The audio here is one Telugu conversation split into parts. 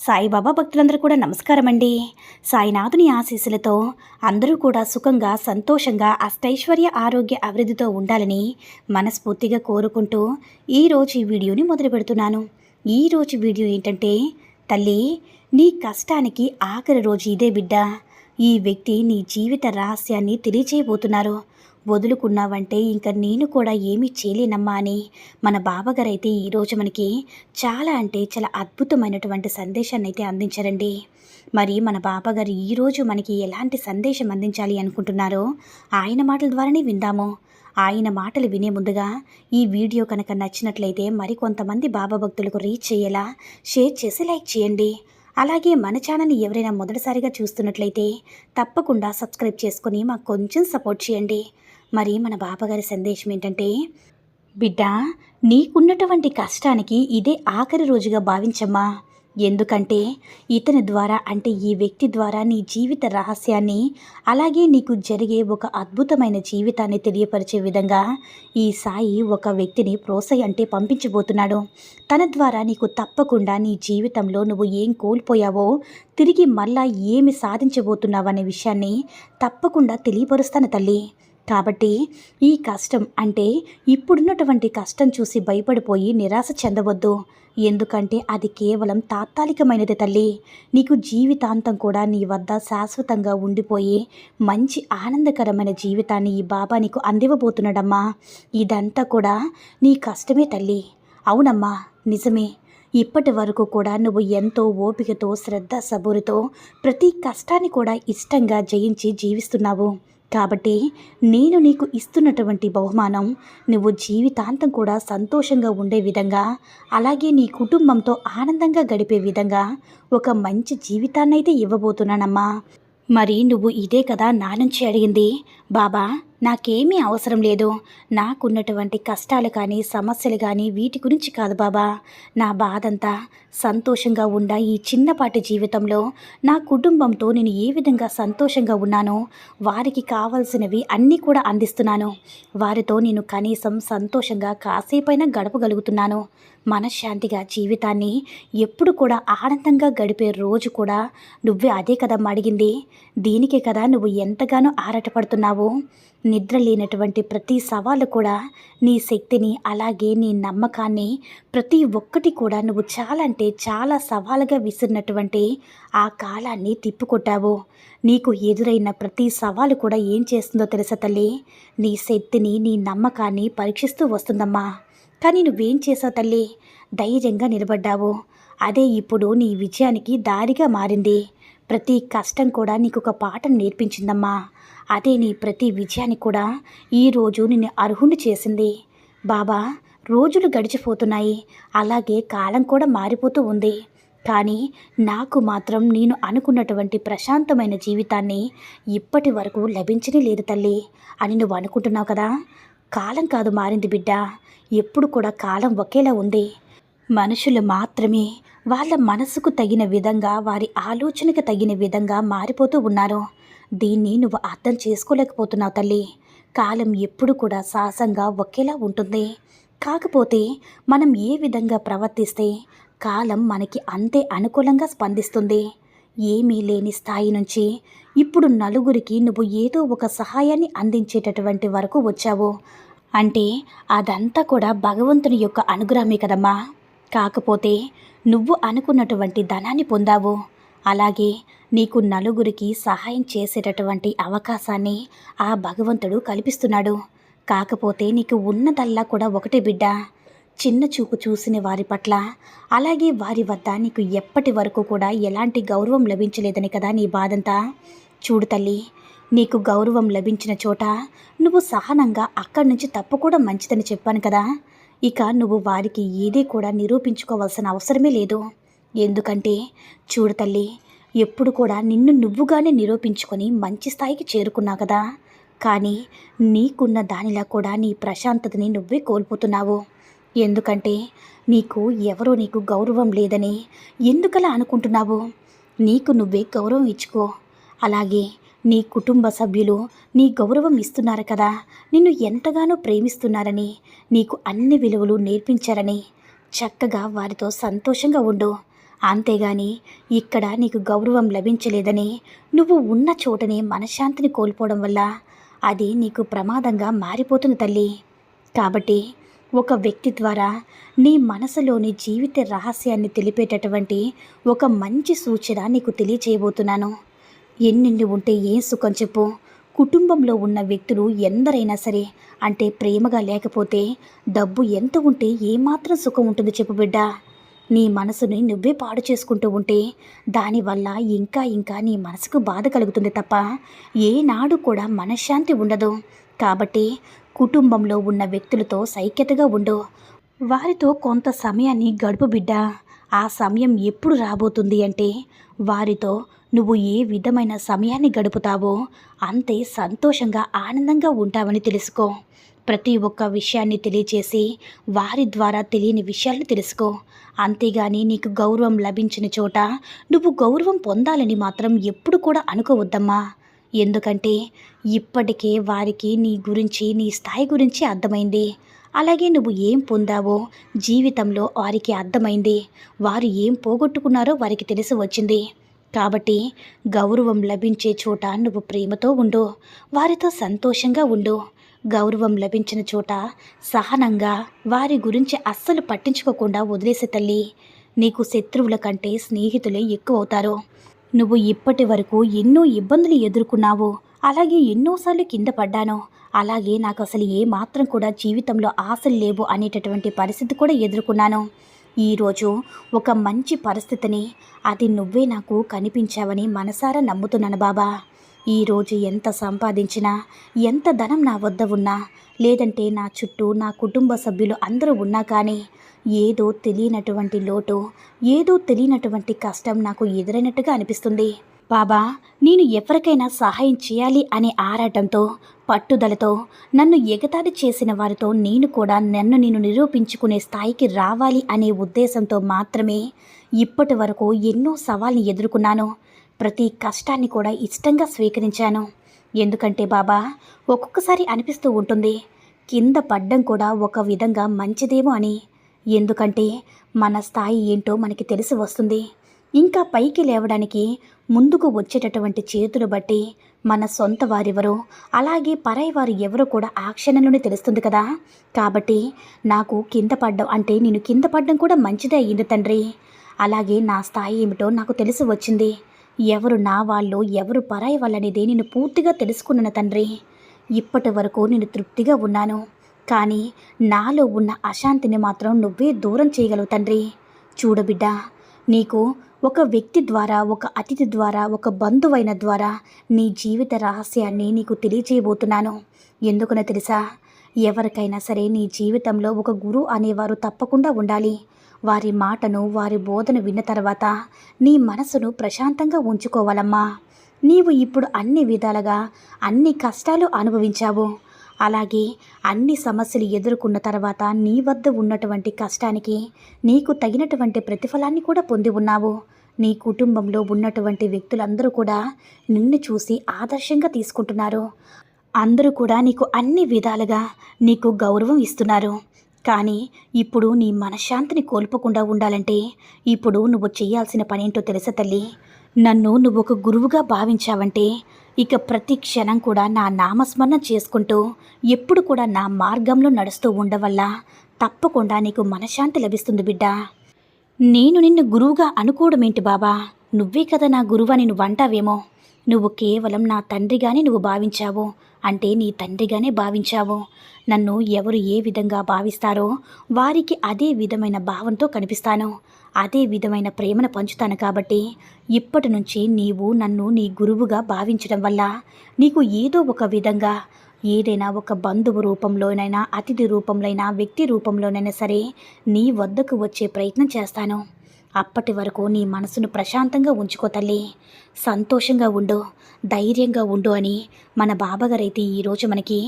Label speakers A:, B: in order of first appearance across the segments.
A: సాయిబాబా భక్తులందరూ కూడా నమస్కారం అండి సాయినాథుని ఆశీస్సులతో అందరూ కూడా సుఖంగా సంతోషంగా అష్టైశ్వర్య ఆరోగ్య అభివృద్ధితో ఉండాలని మనస్ఫూర్తిగా కోరుకుంటూ ఈరోజు ఈ వీడియోని మొదలు పెడుతున్నాను. ఈరోజు వీడియో ఏంటంటే తల్లి నీ కష్టానికి ఆఖరి రోజు ఇదే బిడ్డ. ఈ వ్యక్తి నీ జీవిత రహస్యాన్ని తెలియచేయబోతున్నారు. వదులుకున్నావంటే ఇంకా నేను కూడా ఏమీ చేయలేనమ్మా అని మన బాబాగారైతే ఈరోజు మనకి చాలా అంటే చాలా అద్భుతమైనటువంటి సందేశాన్ని అయితే అందించారండి. మరి మన బాబాగారు ఈరోజు మనకి ఎలాంటి సందేశం అందించాలి అనుకుంటున్నారో ఆయన మాటల ద్వారానే విందాము. ఆయన మాటలు వినే ముందుగా ఈ వీడియో కనుక నచ్చినట్లయితే మరికొంతమంది బాబా భక్తులకు రీచ్ చేయేలా షేర్ చేసి లైక్ చేయండి. అలాగే మన ఛానల్ని ఎవరైనా మొదటిసారిగా చూస్తున్నట్లయితే తప్పకుండా సబ్స్క్రైబ్ చేసుకొని మాకు కొంచెం సపోర్ట్ చేయండి. మరి మన బాబాగారి సందేశం ఏంటంటే బిడ్డ నీకున్నటువంటి కష్టానికి ఇదే ఆఖరి రోజుగా భావించమ్మా. ఎందుకంటే ఇతని ద్వారా అంటే ఈ వ్యక్తి ద్వారా నీ జీవిత రహస్యాన్ని అలాగే నీకు జరిగే ఒక అద్భుతమైన జీవితాన్ని తెలియపరిచే విధంగా ఈ సాయి ఒక వ్యక్తిని ప్రోత్సహి అంటే పంపించబోతున్నాడు. తన ద్వారా నీకు తప్పకుండా నీ జీవితంలో నువ్వు ఏం కోల్పోయావో తిరిగి మళ్ళా ఏమి సాధించబోతున్నావు అనే విషయాన్ని తప్పకుండా తెలియపరుస్తాను తల్లి. కాబట్టి ఈ కష్టం అంటే ఇప్పుడున్నటువంటి కష్టం చూసి భయపడిపోయి నిరాశ చెందవద్దు. ఎందుకంటే అది కేవలం తాత్కాలికమైనది తల్లి. నీకు జీవితాంతం కూడా నీ వద్ద శాశ్వతంగా ఉండిపోయి మంచి ఆనందకరమైన జీవితాన్ని ఈ బాబా నీకు అందివ్వబోతున్నాడమ్మా. ఇదంతా కూడా నీ కష్టమే తల్లి. అవునమ్మా నిజమే. ఇప్పటి వరకు కూడా నువ్వు ఎంతో ఓపికతో శ్రద్ధ సబూరితో ప్రతి కష్టాన్ని కూడా ఇష్టంగా జయించి జీవిస్తున్నావు. కాబట్టి నేను నీకు ఇస్తున్నటువంటి బహుమానం నువ్వు జీవితాంతం కూడా సంతోషంగా ఉండే విధంగా అలాగే నీ కుటుంబంతో ఆనందంగా గడిపే విధంగా ఒక మంచి జీవితాన్నైతే ఇవ్వబోతున్నానమ్మా. మరి నువ్వు ఇదే కదా నా నుంచి అడిగింది? బాబా నాకేమీ అవసరం లేదు. నాకున్నటువంటి కష్టాలు కానీ సమస్యలు కానీ వీటి గురించి కాదు బాబా. నా బాధంతా సంతోషంగా ఉన్న ఈ చిన్నపాటి జీవితంలో నా కుటుంబంతో నేను ఏ విధంగా సంతోషంగా ఉన్నానో వారికి కావాల్సినవి అన్నీ కూడా అందిస్తున్నాను. వారితో నేను కనీసం సంతోషంగా కాసేపైనా గడపగలుగుతున్నాను. మనశ్శాంతిగా జీవితాన్ని ఎప్పుడు కూడా ఆనందంగా గడిపే రోజు కూడా నువ్వే అదే కదమ్మా అడిగింది. దీనికే కదా నువ్వు ఎంతగానో ఆరాటపడుతున్నావు. నిద్ర లేనటువంటి ప్రతి సవాలు కూడా నీ శక్తిని అలాగే నీ నమ్మకాన్ని ప్రతి ఒక్కటి కూడా నువ్వు చాలా అంటే చాలా సవాలుగా విసిరినటువంటి ఆ కాలాన్ని తిప్పుకొట్టావు. నీకు ఎదురైన ప్రతి సవాలు కూడా ఏం చేస్తుందో తెలుసా తల్లి? నీ శక్తిని నీ నమ్మకాన్ని పరీక్షిస్తూ వస్తుందమ్మా. కానీ నువ్వేం చేసావు తల్లి? ధైర్యంగా నిలబడ్డావు. అదే ఇప్పుడు నీ విజయానికి దారిగా మారింది. ప్రతి కష్టం కూడా నీకు ఒక పాఠం నేర్పించిందమ్మా. అదే నీ ప్రతి విజయానికి కూడా ఈరోజు నిన్ను అర్హుని చేసింది. బాబా రోజులు గడిచిపోతున్నాయి. అలాగే కాలం కూడా మారిపోతూ ఉంది. కానీ నాకు మాత్రం నేను అనుకున్నటువంటి ప్రశాంతమైన జీవితాన్ని ఇప్పటి వరకు లభించనే లేదు తల్లి అని నువ్వు అనుకుంటున్నావు కదా. కాలం కాదు మారింది బిడ్డ. ఎప్పుడు కూడా కాలం ఒకేలా ఉంది. మనుషులు మాత్రమే వాళ్ళ మనసుకు తగిన విధంగా వారి ఆలోచనకు తగిన విధంగా మారిపోతూ ఉన్నారు. దీన్ని నువ్వు అర్థం చేసుకోలేకపోతున్నావు తల్లి. కాలం ఎప్పుడు కూడా సాహసంగా ఒకేలా ఉంటుంది. కాకపోతే మనం ఏ విధంగా ప్రవర్తిస్తే కాలం మనకి అంతే అనుకూలంగా స్పందిస్తుంది. ఏమీ లేని స్థాయి నుంచి ఇప్పుడు నలుగురికి నువ్వు ఏదో ఒక సహాయాన్ని అందించేటటువంటి వరకు వచ్చావు. అంటే అదంతా కూడా భగవంతుని యొక్క అనుగ్రహమే కదమ్మా. కాకపోతే నువ్వు అనుకున్నటువంటి ధనాన్ని పొందావు. అలాగే నీకు నలుగురికి సహాయం చేసేటటువంటి అవకాశాన్ని ఆ భగవంతుడు కల్పిస్తున్నాడు. కాకపోతే నీకు ఉన్నదల్లా కూడా ఒకటే బిడ్డ. చిన్న చూపు చూసిన వారి పట్ల అలాగే వారి వద్ద నీకు ఎప్పటి వరకు కూడా ఎలాంటి గౌరవం లభించలేదని కదా నీ బాధంతా? చూడు తల్లి నీకు గౌరవం లభించిన చోట నువ్వు సహనంగా అక్కడి నుంచి తప్పు కూడా మంచిదని చెప్పాను కదా. ఇక నువ్వు వారికి ఏదీ కూడా నిరూపించుకోవాల్సిన అవసరమే లేదు. ఎందుకంటే చూడు తల్లి ఎప్పుడు కూడా నిన్ను నువ్వుగానే నిరూపించుకొని మంచి స్థాయికి చేరుకున్నావు కదా. కానీ నీకున్న దానిలా కూడా నీ ప్రశాంతతని నువ్వే కోల్పోతున్నావు. ఎందుకంటే నీకు ఎవరో నీకు గౌరవం లేదని ఎందుకలా అనుకుంటున్నావు? నీకు నువ్వే గౌరవం ఇచ్చుకో. అలాగే నీ కుటుంబ సభ్యులు నీ గౌరవం ఇస్తున్నారు కదా. నిన్ను ఎంతగానో ప్రేమిస్తున్నారని నీకు అన్ని విలువలు నేర్పించారని. చక్కగా వారితో సంతోషంగా ఉండు. అంతేగాని ఇక్కడ నీకు గౌరవం లభించలేదని నువ్వు ఉన్న చోటనే మనశ్శాంతిని కోల్పోవడం వల్ల అది నీకు ప్రమాదంగా మారిపోతుంది తల్లి. కాబట్టి ఒక వ్యక్తి ద్వారా నీ మనసులోని జీవిత రహస్యాన్ని తెలిపేటటువంటి ఒక మంచి సూచన నీకు తెలియచేయబోతున్నాను ఎన్నెన్ని ఉంటే ఏం సుఖం చెప్పు. కుటుంబంలో ఉన్న వ్యక్తులు ఎందరైనా సరే అంటే ప్రేమగా లేకపోతే డబ్బు ఎంత ఉంటే ఏమాత్రం సుఖం ఉంటుంది చెప్పు బిడ్డ. నీ మనసుని నువ్వే పాడు చేసుకుంటూ ఉంటే దానివల్ల ఇంకా ఇంకా నీ మనసుకు బాధ కలుగుతుంది తప్ప ఏనాడు కూడా మనశ్శాంతి ఉండదు. కాబట్టి కుటుంబంలో ఉన్న వ్యక్తులతో సైక్యతగా ఉండు. వారితో కొంత సమయాన్ని గడుపు బిడ్డ. ఆ సమయం ఎప్పుడు రాబోతుంది అంటే వారితో నువ్వు ఏ విధమైన సమయాన్ని గడుపుతావో అంతే సంతోషంగా ఆనందంగా ఉంటావని తెలుసుకో. ప్రతి ఒక్క విషయాన్ని తెలియచేసి వారి ద్వారా తెలియని విషయాలు తెలుసుకో. అంతేగాని నీకు గౌరవం లభించిన చోట నువ్వు గౌరవం పొందాలని మాత్రం ఎప్పుడు కూడా అనుకోవద్దమ్మా. ఎందుకంటే ఇప్పటికే వారికి నీ గురించి నీ స్థాయి గురించి అర్థమైంది. అలాగే నువ్వు ఏం పొందావో జీవితంలో వారికి అర్థమైంది. వారు ఏం పోగొట్టుకున్నారో వారికి తెలిసి వచ్చింది. కాబట్టి గౌరవం లభించే చోట నువ్వు ప్రేమతో ఉండు. వారితో సంతోషంగా ఉండు. గౌరవం లభించిన చోట సహనంగా వారి గురించి అస్సలు పట్టించుకోకుండా వదిలేసే తల్లి. నీకు శత్రువుల కంటే స్నేహితులే ఎక్కువ అవుతారు నువ్వు ఇప్పటి వరకు ఎన్నో ఇబ్బందులు ఎదుర్కొన్నావు. అలాగే ఎన్నోసార్లు కింద పడ్డాను అలాగే నాకు అసలు ఏ మాత్రం కూడా జీవితంలో ఆశలు లేవు అనేటటువంటి పరిస్థితి కూడా ఎదుర్కొన్నాను. ఈరోజు ఒక మంచి పరిస్థితిని అది నువ్వే నాకు కనిపించావని మనసారా నమ్ముతున్నాను బాబా. ఈరోజు ఎంత సంపాదించినా ఎంత ధనం నా వద్ద ఉన్నా లేదంటే నా చుట్టూ నా కుటుంబ సభ్యులు అందరూ ఉన్నా కానీ ఏదో తెలియనటువంటి లోటు ఏదో తెలియనటువంటి కష్టం నాకు ఎదురైనట్టుగా అనిపిస్తుంది. బాబా నేను ఎవరికైనా సహాయం చేయాలి అనే ఆరాటంతో పట్టుదలతో నన్ను ఎగతాళి చేసిన వారితో నేను కూడా నన్ను నేను నిరూపించుకునే స్థాయికి రావాలి అనే ఉద్దేశంతో మాత్రమే ఇప్పటి వరకు ఎన్నో సవాల్ని ఎదుర్కొన్నాను. ప్రతి కష్టాన్ని కూడా ఇష్టంగా స్వీకరించాను. ఎందుకంటే బాబా ఒక్కొక్కసారి అనిపిస్తూ ఉంటుంది కింద పడ్డం కూడా ఒక విధంగా మంచిదేమో అని. ఎందుకంటే మన స్థాయి ఏంటో మనకి తెలిసి వస్తుంది. ఇంకా పైకి లేవడానికి ముందుకు వచ్చేటటువంటి చేతులు బట్టి మన సొంత వారెవరో అలాగే పరాయి వారు ఎవరో కూడా ఆ క్షణంలోనే తెలుస్తుంది కదా. కాబట్టి నాకు కింద పడ్డం అంటే నేను కింద పడ్డం కూడా మంచిదే అయ్యింది తండ్రి. అలాగే నా స్థాయి ఏమిటో నాకు తెలిసి వచ్చింది. ఎవరు నా వాళ్ళు ఎవరు పరాయి వాళ్ళనేది నేను పూర్తిగా తెలుసుకున్నాను తండ్రి. ఇప్పటి వరకు నేను తృప్తిగా ఉన్నాను. కానీ నాలో ఉన్న అశాంతిని మాత్రం నువ్వే దూరం చేయగలవు తండ్రి. చూడబిడ్డ నీకు ఒక వ్యక్తి ద్వారా ఒక అతిథి ద్వారా ఒక బంధువైన ద్వారా నీ జీవిత రహస్యాన్ని నీకు తెలియజేయబోతున్నాను ఎందుకనో తెలుసా? ఎవరికైనా సరే నీ జీవితంలో ఒక గురువు అనేవారు తప్పకుండా ఉండాలి. వారి మాటను వారి బోధన విన్న తర్వాత నీ మనసును ప్రశాంతంగా ఉంచుకోవాలమ్మా. నీవు ఇప్పుడు అన్ని విధాలుగా అన్ని కష్టాలు అనుభవించావు. అలాగే అన్ని సమస్యలు ఎదుర్కొన్న తర్వాత నీ వద్ద ఉన్నటువంటి కష్టానికి నీకు తగినటువంటి ప్రతిఫలాన్ని కూడా పొంది ఉన్నావు. నీ కుటుంబంలో ఉన్నటువంటి వ్యక్తులందరూ కూడా నిన్ను చూసి ఆదర్శంగా తీసుకుంటున్నారు. అందరూ కూడా నీకు అన్ని విధాలుగా నీకు గౌరవం ఇస్తున్నారు. కానీ ఇప్పుడు నీ మనశ్శాంతిని కోల్పోకుండా ఉండాలంటే ఇప్పుడు నువ్వు చేయాల్సిన పనేంటో తెలుసా తల్లి? నన్ను నువ్వు ఒక గురువుగా భావించావంటే ఇక ప్రతి క్షణం కూడా నా నామస్మరణ చేసుకుంటూ ఎప్పుడు కూడా నా మార్గంలో నడుస్తూ ఉండవల్ల తప్పకుండా నీకు మనశ్శాంతి లభిస్తుంది బిడ్డ. నేను నిన్ను గురువుగా అనుకోవడమేంటి బాబా? నువ్వే కదా నా గురువు అని నువ్వు అంటావేమో? నువ్వు కేవలం నా తండ్రిగానే నువ్వు భావించావు. అంటే నీ తండ్రిగానే భావించావు. నన్ను ఎవరు ఏ విధంగా భావిస్తారో వారికి అదే విధమైన భావంతో కనిపిస్తాను. అదే విధమైన ప్రేమను పంచుతాను కాబట్టి ఇప్పటి నుంచి నీవు నన్ను నీ గురువుగా భావించడం వల్ల నీకు ఏదో ఒక విధంగా ఏదైనా ఒక బంధువు రూపంలోనైనా అతిథి రూపంలోనైనా వ్యక్తి రూపంలోనైనా సరే నీ వద్దకు వచ్చే ప్రయత్నం చేస్తాను. అప్పటి వరకు నీ మనసును ప్రశాంతంగా ఉంచుకో తల్లి. సంతోషంగా ఉండు ధైర్యంగా ఉండు అని మన బాబాగారు అయితే ఈరోజు మనకి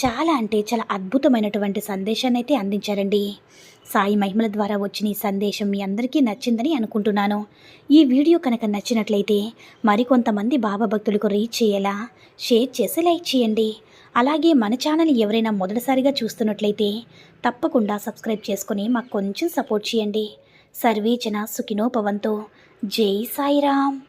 A: చాలా అంటే చాలా అద్భుతమైనటువంటి సందేశాన్ని అయితే అందించారండి. సాయి మహిమల ద్వారా వచ్చిన ఈ సందేశం మీ అందరికీ నచ్చిందని అనుకుంటున్నాను. ఈ వీడియో కనుక నచ్చినట్లయితే మరికొంతమంది బాబా భక్తులకు రీచ్ చేయేలా షేర్ చేసి లైక్ చేయండి. అలాగే మన ఛానల్ ఎవరైనా మొదటిసారిగా చూస్తున్నట్లయితే తప్పకుండా సబ్స్క్రైబ్ చేసుకొని మాకు కొంచెం సపోర్ట్ చేయండి. సర్వేచన సుఖినోపవంతో జై సాయిరామ్.